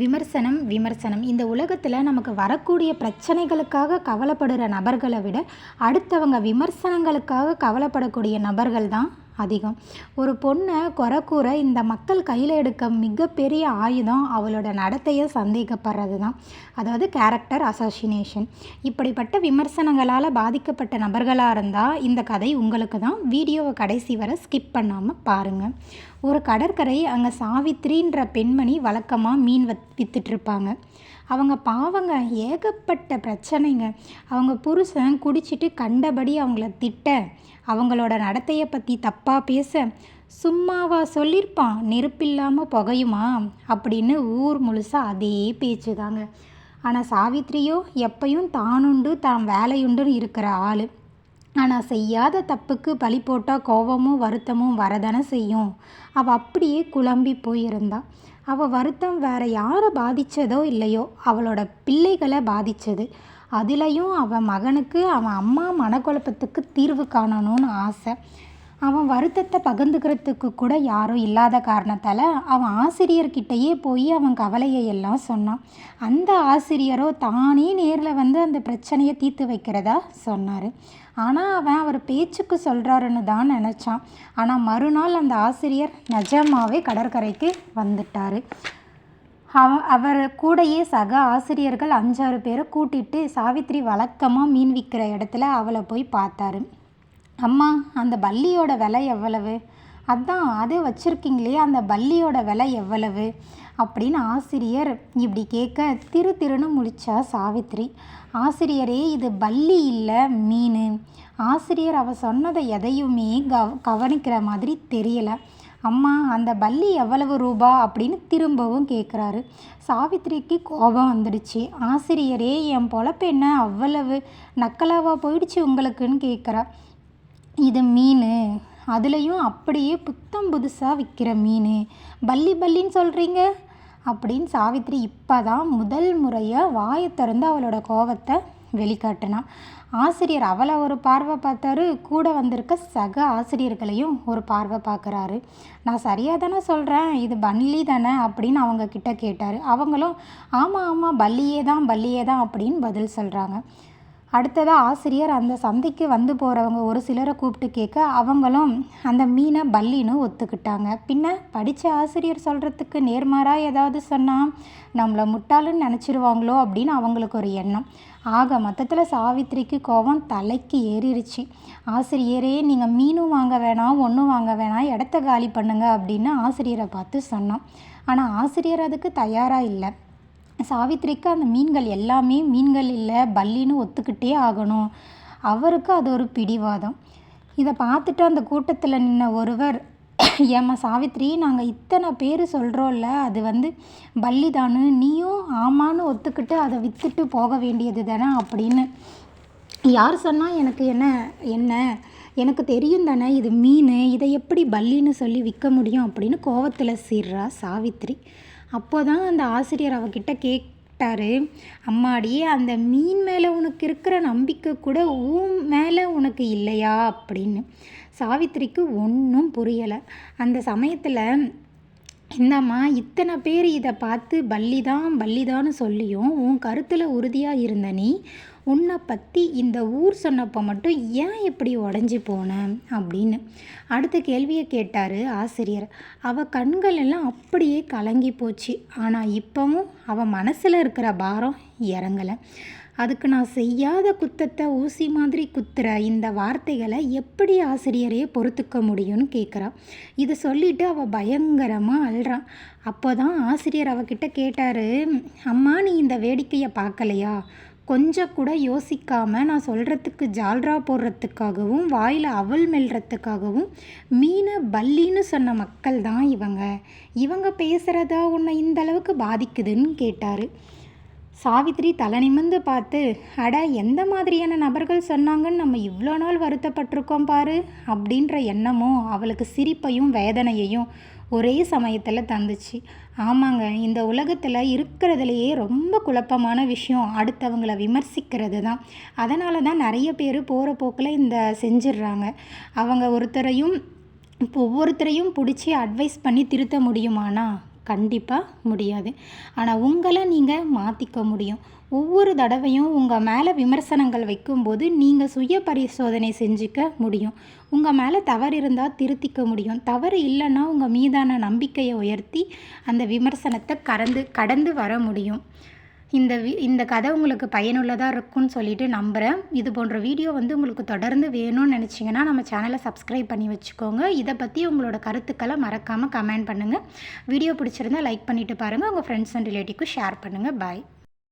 விமர்சனம் விமர்சனம். இந்த உலகத்தில் நமக்கு வரக்கூடிய பிரச்சனைகளுக்காக கவலைப்படுற நபர்களை விட அடுத்தவங்க விமர்சனங்களுக்காக கவலைப்படக்கூடிய நபர்கள் தான் அதிகம். ஒரு பொண்ணை குறை கூற இந்த மக்கள் கையில் எடுக்க மிகப்பெரிய ஆயுதம் அவளோட நடத்தையை சந்தேகப்படுறது தான் அதாவது கேரக்டர் அசாசினேஷன் இப்படிப்பட்ட விமர்சனங்களால் பாதிக்கப்பட்ட நபர்களாக இருந்தால் இந்த கதை உங்களுக்கு தான் வீடியோவை கடைசி வரை ஸ்கிப் பண்ணாமல் பாருங்கள் ஒரு கடற்கரை அங்கே சாவித்ரின்ற பெண்மணி வழக்கமாக மீன் வத் வித்துட்ருப்பாங்க அவங்க பாவங்க ஏகப்பட்ட பிரச்சனைங்க. அவங்க புருஷன் குடிச்சிட்டு கண்டபடி அவங்கள திட்ட அவங்களோட நடத்தையை பற்றி தப்பாக பேச சும்மாவா சொல்லியிருப்பான் நெருப்பில்லாமல் புகையுமா? அப்படின்னு ஊர் முழுசாக அதே பேச்சு தாங்க. ஆனால் சாவித்திரியோ எப்பையும் தானுண்டு தான் வேலையுண்டுன்னு இருக்கிற ஆள். ஆனால் செய்யாத தப்புக்கு பழி போட்டால் கோபமும் வருத்தமும் வரதானே செய்யும். அவள் அப்படியே குழம்பி போயிருந்தாள் அவள் வருத்தம் வேறு யாரை பாதித்ததோ இல்லையோ அவளோட பிள்ளைகளை பாதித்தது அதுலேயும் அவன் மகனுக்கு அவன் அம்மா மனக்குழப்பத்துக்கு தீர்வு காணணும்னு ஆசை. அவன் வருத்தத்தை பகிர்ந்துக்கிறதுக்கு கூட யாரும் இல்லாத காரணத்தால் அவன் ஆசிரியர்கிட்டயே போய் அவன் கவலையை எல்லாம் சொன்னான். அந்த ஆசிரியரோ தானே நேரில் வந்து அந்த பிரச்சனையை தீர்த்து வைக்கிறதா சொன்னார். ஆனால் அவன் அவர் பேச்சுக்கு சொல்கிறாருன்னு தான் நினச்சான். ஆனால் மறுநாள் அந்த ஆசிரியர் நிஜமாவே கடற்கரைக்கு வந்துட்டார். அவர் கூடயே சக ஆசிரியர்கள் அஞ்சாறு பேரை கூட்டிட்டு சாவித்ரி வழக்கமாக மீன் விற்கிற இடத்துல அவளை போய் பார்த்தாரு. அம்மா அந்த பல்லியோட விலை எவ்வளவு? அதான் அது வச்சுருக்கீங்களே அந்த பல்லியோட விலை எவ்வளவு? அப்படின்னு ஆசிரியர் இப்படி கேட்க திரு திருன்னு முடித்தா சாவித்ரி ஆசிரியரே இது பல்லி இல்லை மீன். ஆசிரியர் அவ சொன்னதை எதையுமே கவ கவனிக்கிற மாதிரி தெரியலை. அம்மா அந்த பல்லி எவ்வளவு ரூபா அப்படின்னு திரும்பவும் கேட்குறாரு சாவித்திரிக்கு கோபம் வந்துடுச்சு. ஆசிரியரே என் பொழப்பு என்ன? அவ்வளவு நக்கலாவா போயிடுச்சு உங்களுக்குன்னு கேட்குறா இது மீன். அதுலேயும் அப்படியே புத்தம் புதுசாக விற்கிற மீன். பல்லி பல்லின்னு சொல்கிறீங்க அப்படின்னு சாவித்திரி இப்போ தான் முதல் முறையாக வாயை திறந்து அவளோட கோபத்தை வெளிக்காட்டினான் ஆசிரியர் அவளை ஒரு பார்வை பார்த்தாரு கூட வந்திருக்க சக ஆசிரியர்களையும் ஒரு பார்வை பார்க்குறாரு. நான் சரியாக தானே சொல்கிறேன் இது பல்லி தானே அப்படின்னு அவங்க கிட்ட கேட்டார். அவங்களும் ஆமாம் ஆமாம் பல்லியே தான் பல்லியே தான் அப்படின்னு பதில் சொல்கிறாங்க அடுத்ததாக ஆசிரியர் அந்த சந்தைக்கு வந்து போகிறவங்க ஒரு சிலரை கூப்பிட்டு கேட்க அவங்களும் அந்த மீனை பல்லின்னு ஒத்துக்கிட்டாங்க. பின்ன படித்த ஆசிரியர் சொல்கிறதுக்கு நேர்மாறாக ஏதாவது சொன்னால் நம்மளை முட்டாளுன்னு நினச்சிருவாங்களோ? அப்படின்னு அவங்களுக்கு ஒரு எண்ணம். ஆக மொத்தத்தில் சாவித்திரிக்கு கோபம் தலைக்கு ஏறிடுச்சு ஆசிரியரே நீங்கள் மீனும் வாங்க வேணாம் ஒன்றும் வாங்க வேணாம் இடத்த காலி பண்ணுங்க அப்படின்னு ஆசிரியரை பார்த்து சொன்னோம் ஆனால் ஆசிரியர் அதுக்கு தயாராக இல்லை. சாவித்திரிக்கு அந்த மீன்கள் எல்லாமே மீன்கள் இல்லை பல்லின்னு ஒத்துக்கிட்டே ஆகணும். அவருக்கு அது ஒரு பிடிவாதம். இதை பார்த்துட்டு அந்த கூட்டத்தில் நின்ன ஒருவர் ஏம்மா சாவித்திரி நாங்கள் இத்தனை பேர் சொல்கிறோம்ல அது வந்து பல்லி தானு நீயும் ஆமான்னு ஒத்துக்கிட்டு அதை விற்றுட்டு போக வேண்டியது தானே அப்படின்னு. யார் சொன்னால் எனக்கு என்ன என்ன? எனக்கு தெரியும் தானே இது மீன் இதை எப்படி பல்லின்னு சொல்லி விற்க முடியும் அப்படின்னு கோவத்தில் சீர்றா சாவித்ரி அப்போ தான் அந்த ஆசிரியர் அவகிட்ட கேட்டார் அம்மாடி அந்த மீன் மேலே உனக்கு இருக்கிற நம்பிக்கை கூட உன் மேலே உனக்கு இல்லையா? அப்படின்னு. சாவித்திரிக்கு ஒன்றும் புரியலை. அந்த சமயத்தில் இந்தாம்மா இத்தனை பேர் இதை பார்த்து பல்லி தான் பல்லிதான்னு சொல்லியும் உன் கருத்தில் உறுதியாக இருந்த நீ உன்னை பற்றி இந்த ஊர் சொன்னப்போ மட்டும் ஏன் இப்படி உடஞ்சி போன? அப்படின்னு அடுத்த கேள்வியை கேட்டார் ஆசிரியர். அவள் கண்கள் எல்லாம் அப்படியே கலங்கி போச்சு. ஆனால் இப்போவும் அவள் மனசில் இருக்கிற பாரம் இறங்கலை. அதுக்கு நான் செய்யாத குத்தத்தை ஊசி மாதிரி குத்துற இந்த வார்த்தைகளை எப்படி ஆசிரியரையே பொறுத்துக்க முடியும்னு கேட்குறான் இதை சொல்லிவிட்டு அவள் பயங்கரமாக அழுறான் அப்போ தான் ஆசிரியர் அவகிட்ட கேட்டார் அம்மா நீ இந்த வேடிக்கையை பார்க்கலையா? கொஞ்சம் கூட யோசிக்காமல் நான் சொல்கிறதுக்கு ஜால்ரா போடுறதுக்காகவும் வாயில் அவல் மெல்றதுக்காகவும் மீனை பல்லின்னு சொன்ன மக்கள் தான் இவங்க. இவங்க பேசுகிறதா உன்னை இந்த அளவுக்கு பாதிக்குதுன்னு கேட்டார். சாவித்ரி தலை நிமிர்ந்து பார்த்து அட எந்த மாதிரியான நபர்கள் சொன்னாங்கன்னு நம்ம இவ்வளோ நாள் வருத்தப்பட்டிருக்கோம் பாரு அப்படின்ற எண்ணமும் அவளுக்கு சிரிப்பையும் வேதனையையும் ஒரே சமயத்தில் தந்துச்சு. ஆமாங்க இந்த உலகத்தில் இருக்கிறதுலையே ரொம்ப குழப்பமான விஷயம் அடுத்தவங்களை விமர்சிக்கிறது தான் அதனால தான் நிறைய பேர் போகிற போக்கில் இந்த செஞ்சிடுறாங்க அவங்க ஒருத்தரையும் ஒவ்வொருத்தரையும் பிடிச்சி அட்வைஸ் பண்ணி திருத்த முடியுமானா கண்டிப்பாக முடியாது. ஆனால் உங்களை நீங்கள் மாற்றிக்க முடியும். ஒவ்வொரு தடவையும் உங்கள் மேலே விமர்சனங்கள் வைக்கும்போது நீங்கள் சுய பரிசோதனை செஞ்சுக்க முடியும். உங்கள் மேலே தவறு இருந்தால் திருத்திக்க முடியும். தவறு இல்லைன்னா உங்கள் மீதான நம்பிக்கையை உயர்த்தி அந்த விமர்சனத்தை கடந்து கடந்து வர முடியும். இந்த வி இந்த கதை உங்களுக்கு பயனுள்ளதாக இருக்கும்னு சொல்லிட்டு நம்புகிறேன் இது போன்ற வீடியோ வந்து உங்களுக்கு தொடர்ந்து வேணும்னு நினச்சிங்கன்னா நம்ம சேனலை சப்ஸ்கிரைப் பண்ணி வச்சுக்கோங்க. இதை பற்றி உங்களோட கருத்துக்களை மறக்காமல் கமெண்ட் பண்ணுங்கள் வீடியோ பிடிச்சிருந்தா லைக் பண்ணிவிட்டு பாருங்கள் உங்கள் ஃப்ரெண்ட்ஸ் அண்ட் ரிலேட்டிவ்க்கு ஷேர் பண்ணுங்கள் பாய்